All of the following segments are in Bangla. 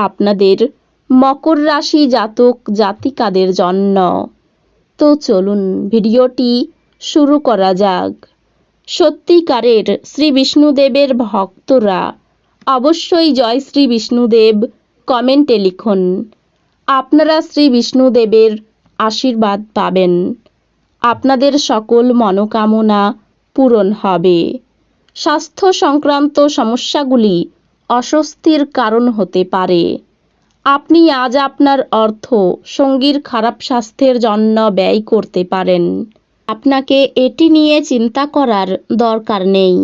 আপনাদের মকর রাশি জাতক জাতিকাদের জন্য। তো চলুন ভিডিওটি শুরু করা যাক। সত্যিকারের শ্রী বিষ্ণুদেবের ভক্তরা অবশ্যই জয় শ্রী বিষ্ণুদেব কমেন্টে লিখুন। আপনারা শ্রী বিষ্ণুদেবের আশীর্বাদ পাবেন। আপনাদের সকল মনোকামনা পূরণ হবে। স্বাস্থ্য সংক্রান্ত সমস্যাগুলি অস্বস্তির কারণ হতে পারে। আপনি আজ আপনার অর্থ, সঙ্গীর খারাপ স্বাস্থ্যের জন্য ব্যয় করতে পারেন। আপনাকে এটি নিয়ে চিন্তা করার দরকার নেই।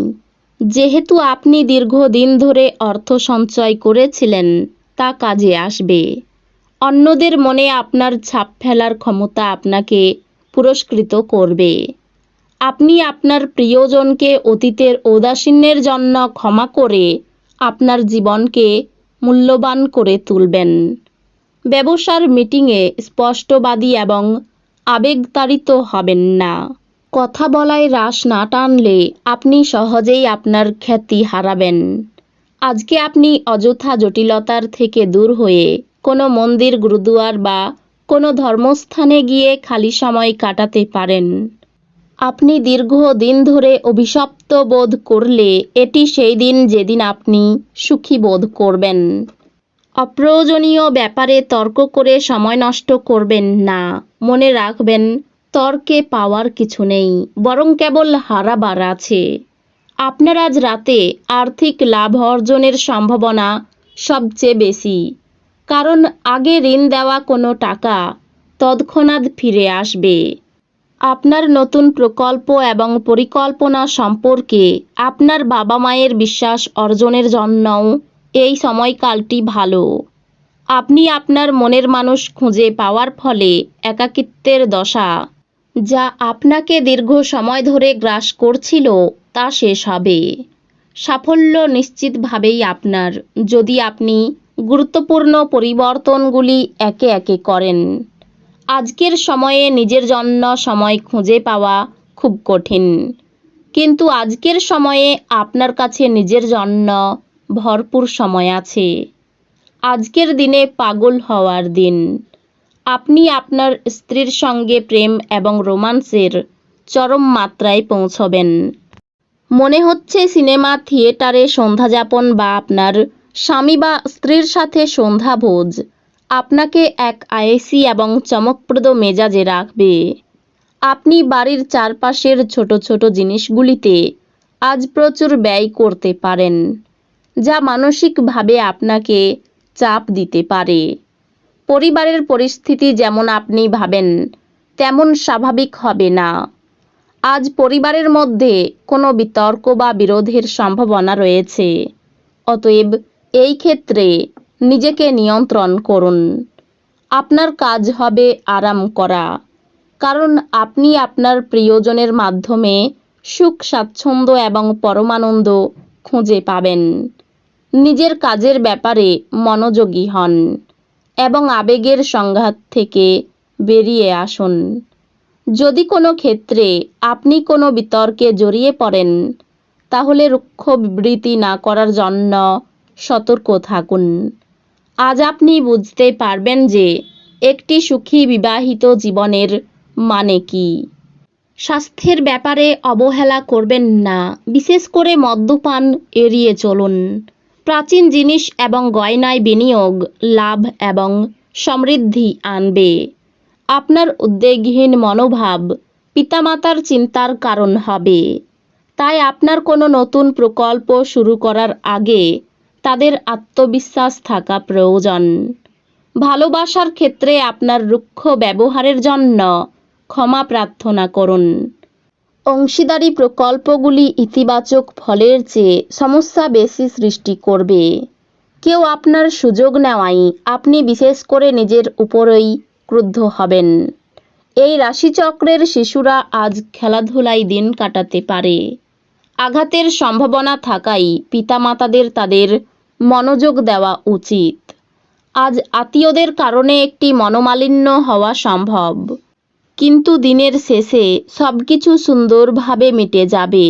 যেহেতু আপনি দীর্ঘদিন ধরে অর্থ সঞ্চয় করেছিলেন, তা কাজে আসবে। অন্যদের মনে আপনার ছাপ ফেলার ক্ষমতা আপনাকে পুরস্কৃত করবে। আপনি আপনার প্রিয়জনকে অতীতের ঔদাসীন্যের জন্য ক্ষমা করে আপনার জীবনকে মূল্যবান করে তুলবেন। ব্যবসার মিটিংয়ে স্পষ্টবাদী এবং আবেগতাড়িত হবেন না। কথা বলায় রাশ না টানলে আপনি সহজেই আপনার খ্যাতি হারাবেন। আজকে আপনি অযথা জটিলতার থেকে দূর হয়ে কোনো মন্দির, গুরুদুয়ার বা কোনো ধর্মস্থানে গিয়ে খালি সময় কাটাতে পারেন। আপনি দীর্ঘ দিন ধরে অভিশপ্ত বোধ করলে এটি সেই দিন যেদিন আপনি সুখী বোধ করবেন। অপ্রয়োজনীয় ব্যাপারে তর্ক করে সময় নষ্ট করবেন না। মনে রাখবেন, তর্কে পাওয়ার কিছু নেই, বরং কেবল হারাবার আছে। আপনার আজ রাতে আর্থিক লাভ অর্জনের সম্ভাবনা সবচেয়ে বেশি। কারণ আগে ঋণ দেওয়া কোনো টাকা তৎক্ষণাৎ ফিরে আসবে। আপনার নতুন প্রকল্প এবং পরিকল্পনা সম্পর্কে আপনার বাবা মায়ের বিশ্বাস অর্জনের জন্যও এই সময়কালটি ভালো। আপনি আপনার মনের মানুষ খুঁজে পাওয়ার ফলে একাকিত্বের দশা যা আপনাকে দীর্ঘ সময় ধরে গ্রাস করছিল তা শেষ হবে। সাফল্য নিশ্চিতভাবেই আপনার, যদি আপনি গুরুত্বপূর্ণ পরিবর্তনগুলি একে একে করেন। আজকের সময়ে নিজের জন্য সময় খুঁজে পাওয়া খুব কঠিন। কিন্তু আজকের সময়ে আপনার কাছে নিজের জন্য ভরপুর সময় আছে। আজকের দিনে পাগল হওয়ার দিন। আপনি আপনার স্ত্রীর সঙ্গে প্রেম এবং রোমান্সের চরম মাত্রায় পৌঁছবেন। মনে হচ্ছে সিনেমা, থিয়েটারে সন্ধ্যাযাপন বা আপনার স্বামী বা স্ত্রীর সাথে সন্ধ্যাভোজ আপনাকে এক আয়েসি এবং চমকপ্রদ মেজাজে রাখবে। আপনি বাড়ির চারপাশের ছোট ছোট জিনিসগুলিতে আজ প্রচুর ব্যয় করতে পারেন, যা মানসিকভাবে আপনাকে চাপ দিতে পারে। পরিবারের পরিস্থিতি যেমন আপনি ভাবেন, তেমন স্বাভাবিক হবে না। আজ পরিবারের মধ্যে কোনো বিতর্ক বা বিরোধের সম্ভাবনা রয়েছে, অতএব এই ক্ষেত্রে নিজেকে নিয়ন্ত্রণ করুন। আপনার কাজ হবে আরাম করা। কারণ আপনি আপনার প্রিয়জনের মাধ্যমে সুখ, স্বাচ্ছন্দ্য এবং পরমানন্দ খুঁজে পাবেন। নিজের কাজের ব্যাপারে মনোযোগী হন এবং আবেগের সংঘাত থেকে বেরিয়ে আসুন। যদি কোনো ক্ষেত্রে আপনি কোনো বিতর্কে জড়িয়ে পড়েন, তাহলে রুক্ষ বিবৃতি না করার জন্য সতর্ক থাকুন। আজ আপনি বুঝতে পারবেন যে একটি সুখী বিবাহিত জীবনের মানে কি। স্বাস্থ্যের ব্যাপারে অবহেলা করবেন না, বিশেষ করে মদ্যপান এড়িয়ে চলুন। প্রাচীন জিনিস এবং গয়নায় বিনিয়োগ, লাভ এবং সমৃদ্ধি আনবে। আপনার উদ্বেগহীন মনোভাব পিতামাতার চিন্তার কারণ হবে। তাই আপনার কোনো নতুন প্রকল্প শুরু করার আগে তাদের আত্মবিশ্বাস থাকা প্রয়োজন। ভালোবাসার ক্ষেত্রে আপনার রুক্ষ ব্যবহারের জন্য ক্ষমা প্রার্থনা করুন। অংশীদারি প্রকল্পগুলি ইতিবাচক ফলের চেয়ে সমস্যা বেশি সৃষ্টি করবে। কেউ আপনার সুযোগ নেওয়াই আপনি বিশেষ করে নিজের উপরই ক্রুদ্ধ হবেন। এই রাশিচক্রের শিশুরা আজ খেলাধুলায় দিন কাটাতে পারে। আঘাতের সম্ভাবনা থাকাই পিতামাতাদের তাদের মনোযোগ দেওয়া উচিত। আজ আত্মীয়দের কারণে একটি মনোমালিন্য হওয়া সম্ভব। কিন্তু দিনের শেষে সব কিছু সুন্দরভাবে মিটে যাবে।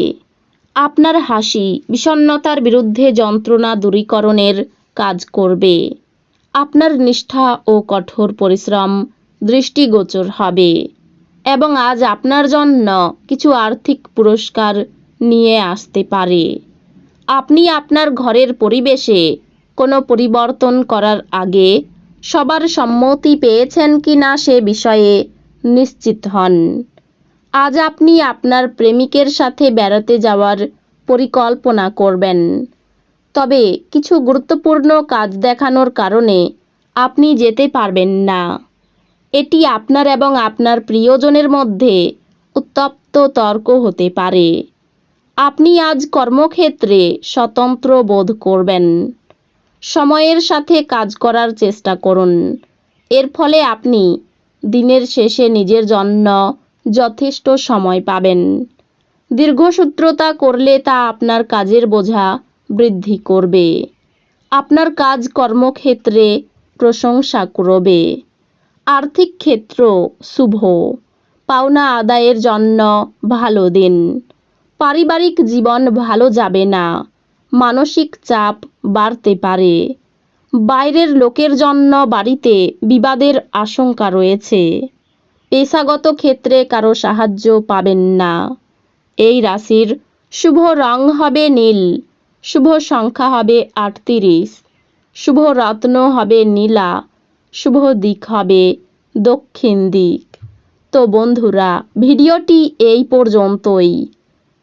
আপনার হাসি বিষণ্ণতার বিরুদ্ধে যন্ত্রণা দূরীকরণের কাজ করবে। আপনার নিষ্ঠা ও কঠোর পরিশ্রম দৃষ্টিগোচর হবে। এবং আজ আপনার জন্য কিছু আর্থিক পুরস্কার নিয়ে আসতে পারে। আপনি আপনার ঘরের পরিবেশে কোনো পরিবর্তন করার আগে সবার সম্মতি পেয়েছেন কি না সে বিষয়ে নিশ্চিত হন। আজ আপনি আপনার প্রেমিকের সাথে বেড়াতে যাওয়ার পরিকল্পনা করবেন। তবে কিছু গুরুত্বপূর্ণ কাজ দেখানোর কারণে আপনি যেতে পারবেন না। এটি আপনার এবং আপনার প্রিয়জনের মধ্যে উত্তপ্ত তর্ক হতে পারে। আপনি আজ কর্মক্ষেত্রে স্বতন্ত্র বোধ করবেন। সময়ের সাথে কাজ করার চেষ্টা করুন। এর ফলে আপনি দিনের শেষে নিজের জন্য যথেষ্ট সময় পাবেন। দীর্ঘসূত্রতা করলে তা আপনার কাজের বোঝা বৃদ্ধি করবে। আপনার কাজ কর্মক্ষেত্রে প্রশংসা করবে আর্থিক ক্ষেত্র শুভ। পাওনা আদায়ের জন্য ভালো দিন। পারিবারিক জীবন ভালো যাবে না। মানসিক চাপ বাড়তে পারে। বাইরের লোকের জন্য বাড়িতে বিবাদের আশঙ্কা রয়েছে। পেশাগত ক্ষেত্রে কারও সাহায্য পাবেন না। এই রাশির শুভ রং হবে নীল, শুভ সংখ্যা হবে আটত্রিশ, শুভ রত্ন হবে নীলা, শুভ দিক হবে দক্ষিণ দিক। তো বন্ধুরা, ভিডিওটি এই পর্যন্তই।